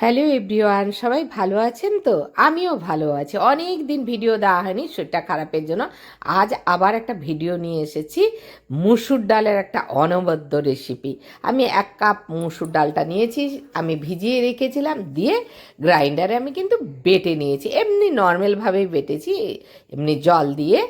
Hello everyone সবাই ভালো আছেন তো? আমিও ভালো আছি। অনেক দিন ভিডিও দেওয়া হয়নি, শরীরটা খারাপের জন্য। আজ আবার একটা ভিডিও নিয়ে এসেছি, মুসুর ডালের একটা অনবদ্য রেসিপি আমি এক কাপ মুসুর ডালটা নিয়েছি, আমি ভিজিয়ে রেখেছিলাম, দিয়ে গ্রাইন্ডারে আমি কিন্তু বেটে নিয়েছি। এমনি নর্মালভাবেই বেটেছি, এমনি জল দিয়ে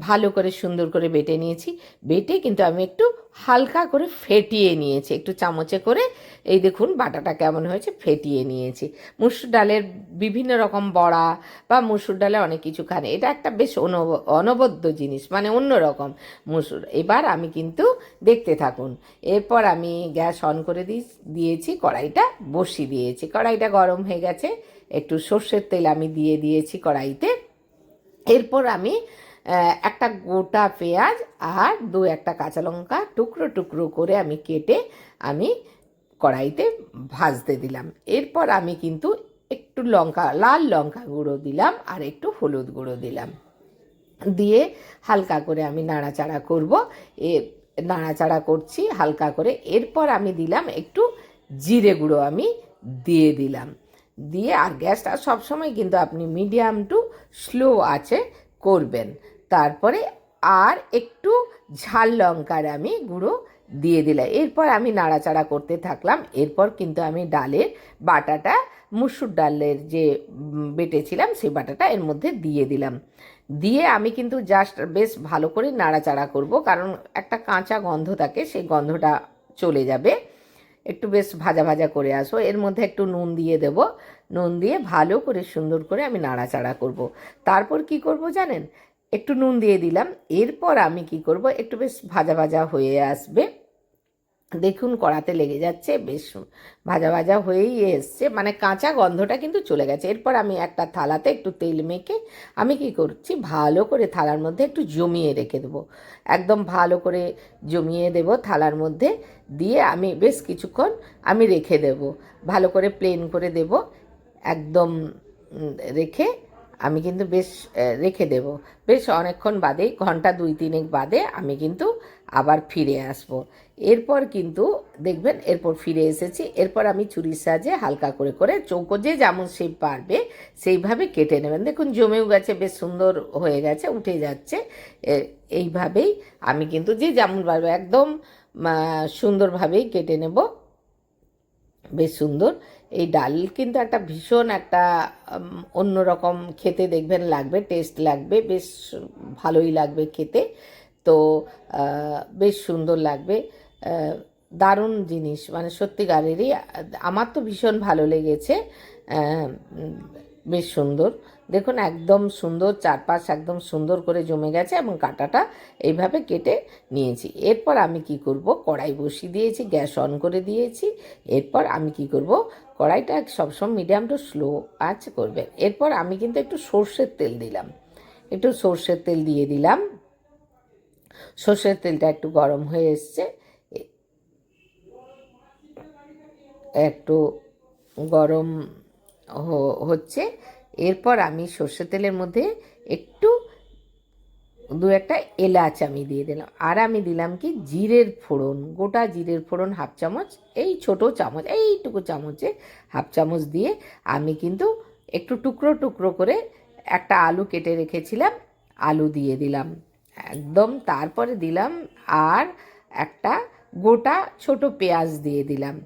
ভালো করে সুন্দর করে বেটে নিয়েছি। বেটে কিন্তু আমি একটু হালকা করে ফেটিয়ে নিয়েছি। একটু চামচে করে এই দেখুন বাটাটা কেমন হয়েছে, ফেটিয়ে নিয়েছি। মুসুর ডালের বিভিন্ন রকম বড়া বা মুসুর ডালে অনেক কিছু খান। এটা একটা বেশ অনব- অনবদ্য জিনিস মানে অন্য রকম মুসুর। এবার আমি কিন্তু দেখতে থাকুন। এরপর আমি গ্যাস অন করে দিই দিয়েছি, কড়াইটা বসি দিয়েছি। কড়াইটা গরম হয়ে গেছে, একটু সর্ষের তেল আমি দিয়ে দিয়েছি কড়াইতে। এরপর আমি একটা গোটা পেঁয়াজ আর দু একটা কাঁচা লঙ্কা টুকরো টুকরো করে আমি কেটে আমি কড়াইতে ভাজতে দিলাম। এরপর আমি কিন্তু একটু লঙ্কা, লাল লঙ্কা গুঁড়ো দিলাম আর একটু হলুদ গুঁড়ো দিলাম। দিয়ে হালকা করে আমি নাড়াচাড়া করব। এ নাড়াচাড়া করছি হালকা করে। এরপর আমি দিলাম একটু জিরে গুঁড়ো আমি দিয়ে দিলাম। দিয়ে আর গ্যাসটা সবসময় কিন্তু আপনি মিডিয়াম টু স্লো আছে করবেন। তারপরে আর একটু ঝাল লঙ্কার আমি গুঁড়ো দিয়ে দিলাম। এরপর আমি নাড়াচাড়া করতে থাকলাম। এরপর কিন্তু আমি ডালের বাটাটা, মুসুর ডালের যে বেটেছিলাম সেই বাটাটা এর মধ্যে দিয়ে দিলাম। দিয়ে আমি কিন্তু জাস্ট বেশ ভালো করে নাড়াচাড়া করব কারণ একটা কাঁচা গন্ধ থাকে সেই গন্ধটা চলে যাবে। একটু বেশ ভাজা ভাজা করে আসো। এর মধ্যে একটু নুন দিয়ে দেব। নুন দিয়ে ভালো করে সুন্দর করে আমি নাড়াচাড়া করব। তারপর কি করব জানেন? একটু নুন দিয়ে দিলাম। এরপর আমি কি করব? একটু বেশ ভাজা ভাজা হয়ে আসবে। দেখুন, কড়াতে লেগে যাচ্ছে, বেশ ভাজা ভাজা হয়েই এসছে। মানে কাঁচা গন্ধটা কিন্তু চলে গেছে। এরপর আমি একটা থালাতে একটু তেল মেখে আমি কি করছি? ভালো করে থালার মধ্যে একটু জমিয়ে রেখে দেবো। একদম ভালো করে জমিয়ে দেব থালার মধ্যে। দিয়ে আমি বেশ কিছুক্ষণ আমি রেখে দেব। ভালো করে প্লেন করে দেব। একদম রেখে আমি কিন্তু বেশ রেখে দেব। বেশ অনেকক্ষণ বাদে ঘণ্টা দুই তিনেক বাদে আমি কিন্তু আবার ফিরে আসব। এরপর কিন্তু দেখবেন, এরপর ফিরে এসেছি। এরপর আমি ছুরির সাহায্যে হালকা করে করে চৌকো যে যেমন শেপ পারবে, সেইভাবে কেটে নেবেন। দেখুন, জমেও গেছে, বেশ সুন্দর হয়ে গেছে, উঠে যাচ্ছে। এইভাবেই আমি কিন্তু যে যেমন পারবে, একদম সুন্দরভাবেই কেটে নেব। বেশ সুন্দর। এই ডাল কিন্তু একটা ভীষণ একটা অন্যরকম খেতে দেখবেন লাগবে টেস্ট লাগবে, বেশ ভালোই লাগবে খেতে। তো বেশ সুন্দর লাগবে। দারুণ জিনিস মানে সত্যিকারেরই আমার তো ভীষণ ভালো লেগেছে। বেশ সুন্দর। দেখুন, একদম সুন্দর চারপাশ একদম সুন্দর করে জমে গেছে এবং কাঁটাটা এইভাবে কেটে নিয়েছি। এরপর আমি কি করব? কড়াই বসিয়ে দিয়েছি, গ্যাস অন করে দিয়েছি। এরপর আমি কি করব? কড়াইটা সবসময় মিডিয়াম টু স্লো আঁচ করবে। এরপর আমি কিন্তু একটু সর্ষের তেল দিলাম। একটু সর্ষের তেল দিয়ে দিলাম। সর্ষের তেলটা একটু গরম হয়ে এসছে। একটু গরম হচ্ছে। এরপর আমি সর্ষের তেলের মধ্যে একটু, দু একটা এলাচ আমি দিয়ে দিলাম। আর আমি দিলাম কি জিরের ফোড়ন, গোটা জিরের ফোড়ন হাফ চামচ, এই ছোট চামচ, এইটুকু চামচে হাফ চামচ দিয়ে আমি কিন্তু একটু টুকরো টুকরো করে একটা আলু কেটে রেখেছিলাম, আলু দিয়ে দিলাম। একদম তারপরে দিলাম আর একটা গোটা ছোট পেঁয়াজ দিয়ে দিলাম।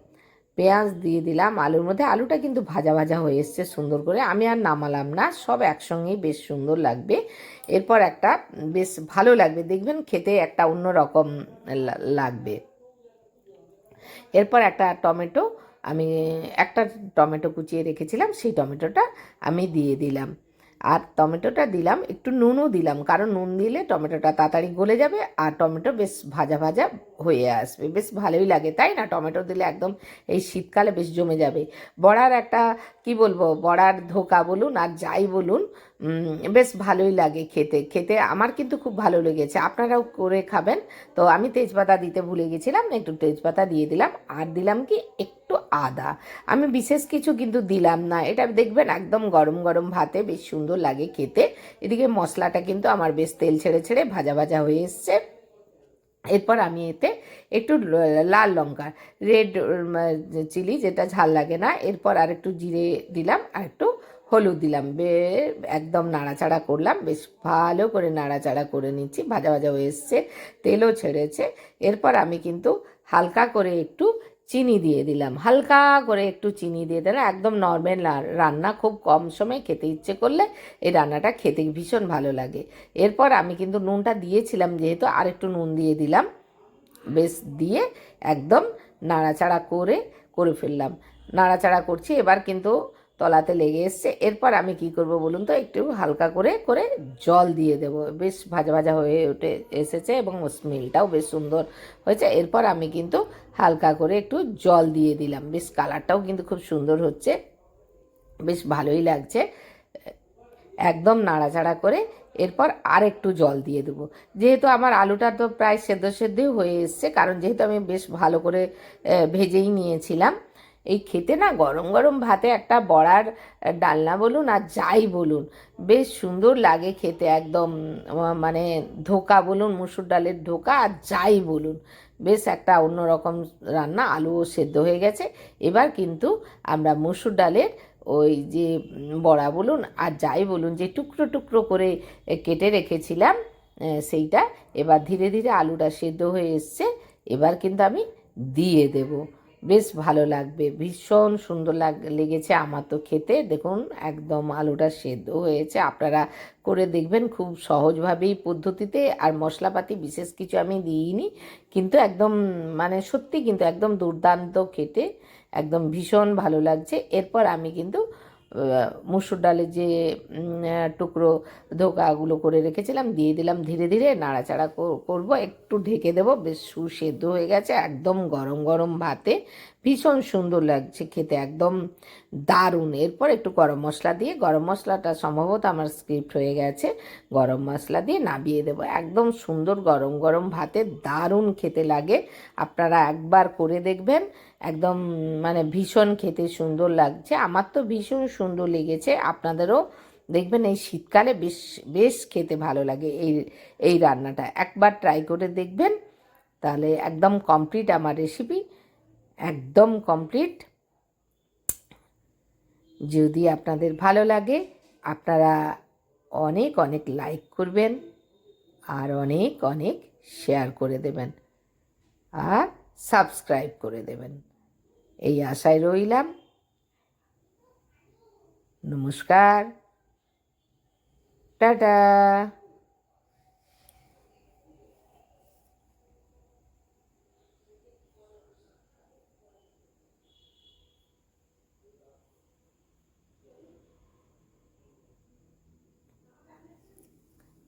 পেঁয়াজ দিয়ে দিলাম, আলুর মধ্যে। আলুটা কিন্তু ভাজা ভাজা হয়ে এসছে সুন্দর করে। আমি আর নামালাম না, সব একসঙ্গেই বেশ সুন্দর লাগবে। এরপর একটা বেশ ভালো লাগবে, দেখবেন খেতে একটা অন্য রকম লাগবে। এরপর একটা টমেটো, আমি একটা টমেটো কুচিয়ে রেখেছিলাম, সেই টমেটোটা আমি দিয়ে দিলাম। আর টমেটোটা দিলাম, একটু নুনও দিলাম, কারণ নুন দিলে টমেটোটা তাড়াতাড়ি গলে যাবে আর টমেটো বেশ ভাজা ভাজা হয়ে আসবে। বেশ ভালোই লাগে, তাই না? টমেটো দিলে একদম এই শীতকালে বেশ জমে যাবে। বড়ার একটা, কি বলব, বড়ার ধোকা বলুন আর যাই বলুন বেশ ভালোই লাগে খেতে। খেতে আমার কিন্তু খুব ভালো লেগেছে। আপনারাও করে খাবেন। তো আমি তেজপাতা দিতে ভুলে গেছিলাম, একটু তেজপাতা দিয়ে দিলাম। আর দিলাম কি একটু আদা। আমি বিশেষ কিছু কিন্তু দিলাম না। এটা দেখবেন একদম গরম গরম ভাতে বেশ সুন্দর লাগে খেতে। এদিকে মশলাটা কিন্তু আমার বেশ তেল ছেড়ে ছেড়ে ভাজা ভাজা হয়ে এসছে। এরপর আমি এতে একটু লাল লঙ্কা, রেড চিলি, যেটা ঝাল লাগে না। এরপর আর একটু জিরে দিলাম। আর একটু হলুদ দিলাম, বে, একদম নাড়াচাড়া করলাম, বেশ ভালো করে নাড়াচাড়া করে নিচ্ছি, ভাজা ভাজা হয়ে এসছে, তেলও ছেড়েছে। এরপর আমি কিন্তু হালকা করে একটু চিনি দিয়ে দিলাম, হালকা করে একটু চিনি দিয়ে দিলাম, একদম নর্মাল রান্না খুব কম সময় খেতে ইচ্ছে করলে এই রান্নাটা খেতে ভীষণ ভালো লাগে। এরপর আমি কিন্তু নুনটা দিয়েছিলাম যেহেতু আর একটু নুন দিয়ে দিলাম, বেশ দিয়ে একদম নাড়াচাড়া করে করে ফেললাম। নাড়াচাড়া করছি, এবার কিন্তু তলাতে লেগে এসছে। এরপর আমি কি করব বলুন তো? একটু হালকা করে করে জল দিয়ে দেব। বেশ ভাজা ভাজা হয়ে উঠে এসেছে এবং স্মেলটাও বেশ সুন্দর হয়েছে। এরপর আমি কিন্তু হালকা করে একটু জল দিয়ে দিলাম। বেশ কালারটাও কিন্তু খুব সুন্দর হচ্ছে। বেশ ভালোই লাগছে। একদম নাড়াচাড়া করে এরপর আর একটু জল দিয়ে দেবো। যেহেতু আমার আলুটা তো প্রায় সেদ্ধ সেদ্ধই হয়ে এসছে, কারণ যেহেতু আমি বেশ ভালো করে ভেজেই নিয়েছিলাম এই খেতে না গরম গরম ভাতে একটা বড়ার ডালনা বলুন আর যাই বলুন, বেশ সুন্দর লাগে খেতে একদম মানে ধোকা বলুন, মুসুর ডালের ধোকা আর যাই বলুন। বেশ একটা অন্যরকম রান্না, আলুও সেদ্ধ হয়ে গেছে। এবার কিন্তু আমরা মুসুর ডালের ওই যে বড়া বলুন আর যাই বলুন, যে টুকরো টুকরো করে কেটে রেখেছিলাম সেইটা এবার ধীরে ধীরে আলুটা সেদ্ধ হয়ে এসছে। এবার কিন্তু আমি দিয়ে দেব। বেশ ভালো লাগবে, ভীষণ সুন্দর লাগ, লেগেছে আমার তো খেতে। দেখুন, একদম আলুটা সেদ্ধ হয়েছে। আপনারা করে দেখবেন খুব সহজভাবেই পদ্ধতিতে। আর মশলাপাতি বিশেষ কিছু আমি দিইনি। কিন্তু একদম মানে সত্যি কিন্তু একদম দুর্দান্ত খেতে। একদম ভীষণ ভালো লাগছে। এরপর আমি কিন্তু মুসুর ডালের যে টুকরো ধোকাগুলো করে রেখেছিলাম, দিয়ে দিলাম, ধীরে ধীরে নাড়াচাড়া কর- করব। একটু ঢেকে দেবো, বেশ সুসেদ্ধ হয়ে গেছে, একদম গরম গরম ভাতে। ভীষণ সুন্দর লাগছে খেতে, একদম দারুণ। এরপর একটু গরম মশলা দিয়ে, গরম মশলাটা সম্ভবত আমার স্ক্রিপ্ট হয়ে গেছে, গরম মশলা দিয়ে নামিয়ে দেবো। একদম সুন্দর গরম গরম ভাতে দারুণ খেতে লাগে। আপনারা একবার করে দেখবেন, একদম মানে ভীষণ খেতে সুন্দর লাগছে। আমার তো ভীষণ সুন্দর লেগেছে, আপনাদেরও দেখবেন এই শীতকালে বেশ বেশ খেতে ভালো লাগে এই এই রান্নাটা। একবার ট্রাই করে দেখবেন, তাহলে একদম কমপ্লিট আমার রেসিপি। একদম কমপ্লিট যদি আপনাদের ভালো লাগে, আপনারা অনেক অনেক লাইক করবেন আর অনেক অনেক শেয়ার করে দেবেন আর সাবস্ক্রাইব করে দেবেন। এই আশায় রইলাম। নমস্কার। টাটা।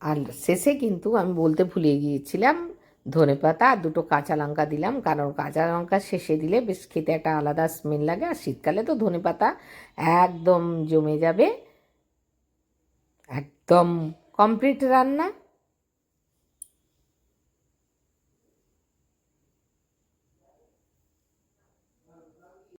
আর শেষে কিন্তু আমি বলতে ভুলে গিয়েছিলাম, ধনে পাতা আর দুটো কাঁচা লঙ্কা দিলাম, কারণ কাঁচা লঙ্কা শেষে দিলে বেশ খেতে একটা আলাদা স্মেল লাগে, আর শীতকালে তো ধনে পাতা একদম জমে যাবে, একদম কমপ্লিট রান্না।